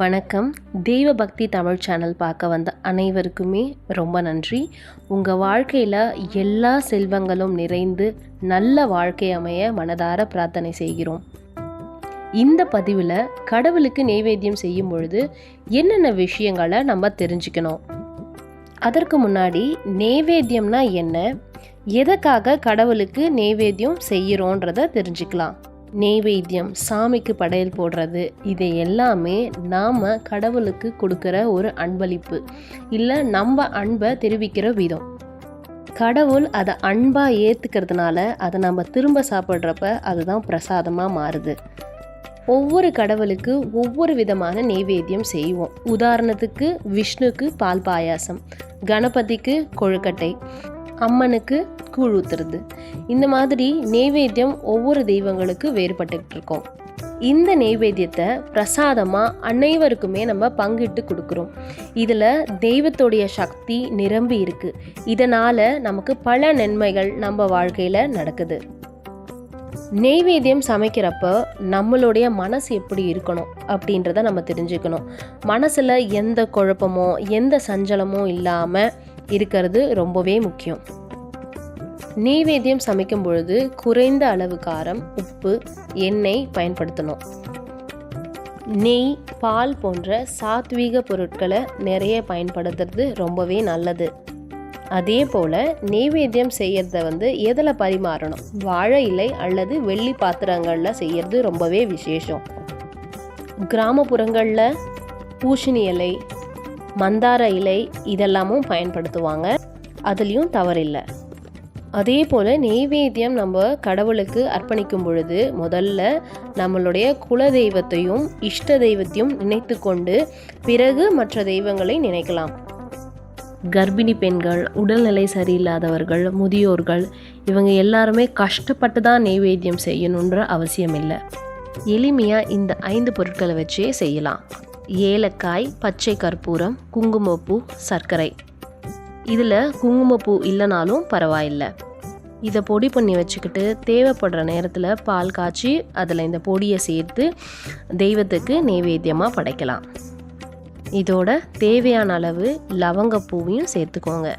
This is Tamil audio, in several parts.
வணக்கம். தெய்வபக்தி தமிழ் சேனல் பார்க்க வந்த அனைவருக்குமே ரொம்ப நன்றி. உங்கள் வாழ்க்கையில் எல்லா செல்வங்களும் நிறைந்து நல்ல வாழ்க்கை அமைய மனதார பிரார்த்தனை செய்கிறோம். இந்த பதிவில் கடவுளுக்கு நெய்வேத்தியம் செய்யும் பொழுது என்னென்ன விஷயங்களை நம்ம தெரிஞ்சுக்கணும்? அதற்கு முன்னாடி நெய்வேத்தியம்னா என்ன? எதற்காக கடவுளுக்கு நெய்வேத்தியம் செய்கிறோன்றத தெரிஞ்சுக்கலாம். நெய்வேத்தியம் சாமிக்கு படையல் போடுறது இது எல்லாமே நாம் கடவுளுக்கு கொடுக்குற ஒரு அன்பளிப்பு. இல்லை நம்ம அன்பை தெரிவிக்கிற விதம். கடவுள் அதை அன்பாக ஏற்றுக்கிறதுனால அதை நம்ம திரும்ப சாப்பிட்றப்ப அதுதான் பிரசாதமாக மாறுது. ஒவ்வொரு கடவுளுக்கு ஒவ்வொரு விதமான நெய்வேத்தியம் செய்வோம். உதாரணத்துக்கு விஷ்ணுக்கு பால் பாயாசம் கணபதிக்கு கொழுக்கட்டை அம்மனுக்கு கூழ் ஊத்துறது. இந்த மாதிரி நெய்வேத்தியம் ஒவ்வொரு தெய்வங்களுக்கு வேறுபட்டுக்கிட்டு இருக்கோம். இந்த நெய்வேத்தியத்தை பிரசாதமாக அனைவருக்குமே நம்ம பங்கிட்டு கொடுக்குறோம். இதில் தெய்வத்துடைய சக்தி நிரம்பி இருக்கு. இதனால் நமக்கு பல நன்மைகள் நம்ம வாழ்க்கையில் நடக்குது. நெய்வேத்தியம் சமைக்கிறப்ப நம்மளுடைய மனசு எப்படி இருக்கணும் அப்படின்றத நம்ம தெரிஞ்சுக்கணும். மனசில் எந்த குழப்பமோ எந்த சஞ்சலமோ இல்லாமல் இருக்கிறது ரொம்பவே முக்கியம். நெய்வேத்தியம் சமைக்கும் பொழுது குறைந்த அளவு காரம் உப்பு எண்ணெய் பயன்படுத்தணும். நெய் பால் போன்ற சாத்வீக பொருட்களை நிறைய பயன்படுத்துறது ரொம்பவே நல்லது. அதே போல் நெய்வேத்தியம் செய்கிறத வந்து எதில் பரிமாறணும்? வாழை இலை அல்லது வெள்ளி பாத்திரங்களில் செய்யறது ரொம்பவே விசேஷம். கிராமப்புறங்களில் பூஷணி இலை மந்தார இலை இதெல்லாமும் பயன்படுத்துவாங்க. அதுலேயும் தவறில்லை. அதே போல் நெய்வேத்தியம் நம்ம கடவுளுக்கு அர்ப்பணிக்கும் பொழுது முதல்ல நம்மளுடைய குல தெய்வத்தையும் இஷ்ட தெய்வத்தையும் நினைத்து கொண்டு பிறகு மற்ற தெய்வங்களை நினைக்கலாம். கர்ப்பிணி பெண்கள் உடல்நிலை சரியில்லாதவர்கள் முதியோர்கள் இவங்க எல்லாருமே கஷ்டப்பட்டு தான் நெய்வேத்தியம் செய்யணுன்ற அவசியம் இல்லை எளிமையாக இந்த ஐந்து பொருட்களை வச்சே செய்யலாம். ஏலக்காய் பச்சை கற்பூரம் குங்குமப்பூ சர்க்கரை. இதில் குங்குமப்பூ இல்லைனாலும் பரவாயில்லை. இதை பொடி பண்ணி வச்சுக்கிட்டு தேவைப்படுற நேரத்தில் பால் காய்ச்சி அதில் இந்த பொடியை சேர்த்து தெய்வத்துக்கு நெய்வேத்தியமாக படைக்கலாம். இதோட தேவையான அளவு லவங்கப்பூவையும் சேர்த்துக்கோங்க.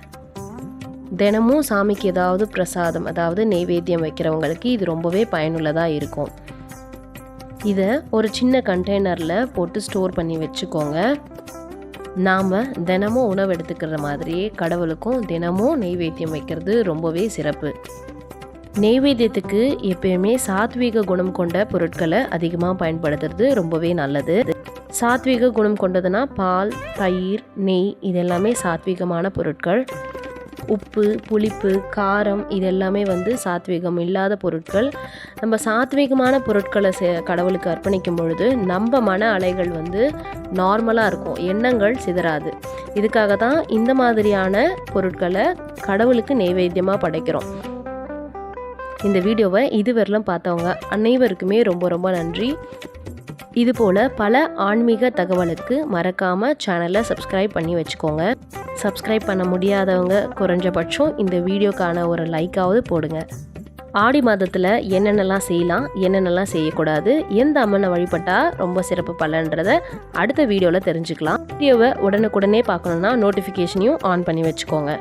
தினமும் சாமிக்கு ஏதாவது பிரசாதம் அதாவது நெய்வேத்தியம் வைக்கிறவங்களுக்கு இது ரொம்பவே பயனுள்ளதாக இருக்கும். இதை ஒரு சின்ன கண்டெய்னரில் போட்டு ஸ்டோர் பண்ணி வச்சுக்கோங்க. நாம் தினமும் உணவு எடுத்துக்கிற மாதிரியே கடவுளுக்கும் தினமும் நெய்வேத்தியம் வைக்கிறது ரொம்பவே சிறப்பு. நெய்வேத்தியத்துக்கு எப்பயுமே சாத்வீக குணம் கொண்ட பொருட்களை அதிகமாக பயன்படுத்துறது ரொம்பவே நல்லது. சாத்விக குணம் கொண்டதுன்னா பால் தயிர் நெய் இதெல்லாமே சாத்விகமான பொருட்கள். உப்பு புளிப்பு காரம் இதெல்லாமே வந்து சாத்விகம் இல்லாத பொருட்கள். நம்ம சாத்விகமான பொருட்களை சே கடவுளுக்கு அர்ப்பணிக்கும் பொழுது நம்ம மன அலைகள் வந்து நார்மலாக இருக்கும். எண்ணங்கள் சிதறாது. இதுக்காக தான் இந்த மாதிரியான பொருட்களை கடவுளுக்கு நெய்வேத்தியமாக படைக்கிறோம். இந்த வீடியோவை இதுவரையிலும் பார்த்தவங்க அனைவருக்குமே ரொம்ப ரொம்ப நன்றி. இதுபோல் பல ஆன்மீக தகவலுக்கு மறக்காமல் சேனலை சப்ஸ்கிரைப் பண்ணி வச்சுக்கோங்க. சப்ஸ்கிரைப் பண்ண முடியாதவங்க குறைஞ்சபட்சம் இந்த வீடியோக்கான ஒரு லைக்காவது போடுங்க. ஆடி மாதத்தில் என்னென்னலாம் செய்யலாம் என்னென்னலாம் செய்யக்கூடாது எந்த அம்மனை வழிபட்டால் ரொம்ப சிறப்பு பலன்றதை அடுத்த வீடியோவில் தெரிஞ்சுக்கலாம். வீடியோவை உடனுக்குடனே பார்க்கணுன்னா நோட்டிஃபிகேஷனையும் ஆன் பண்ணி வச்சுக்கோங்க.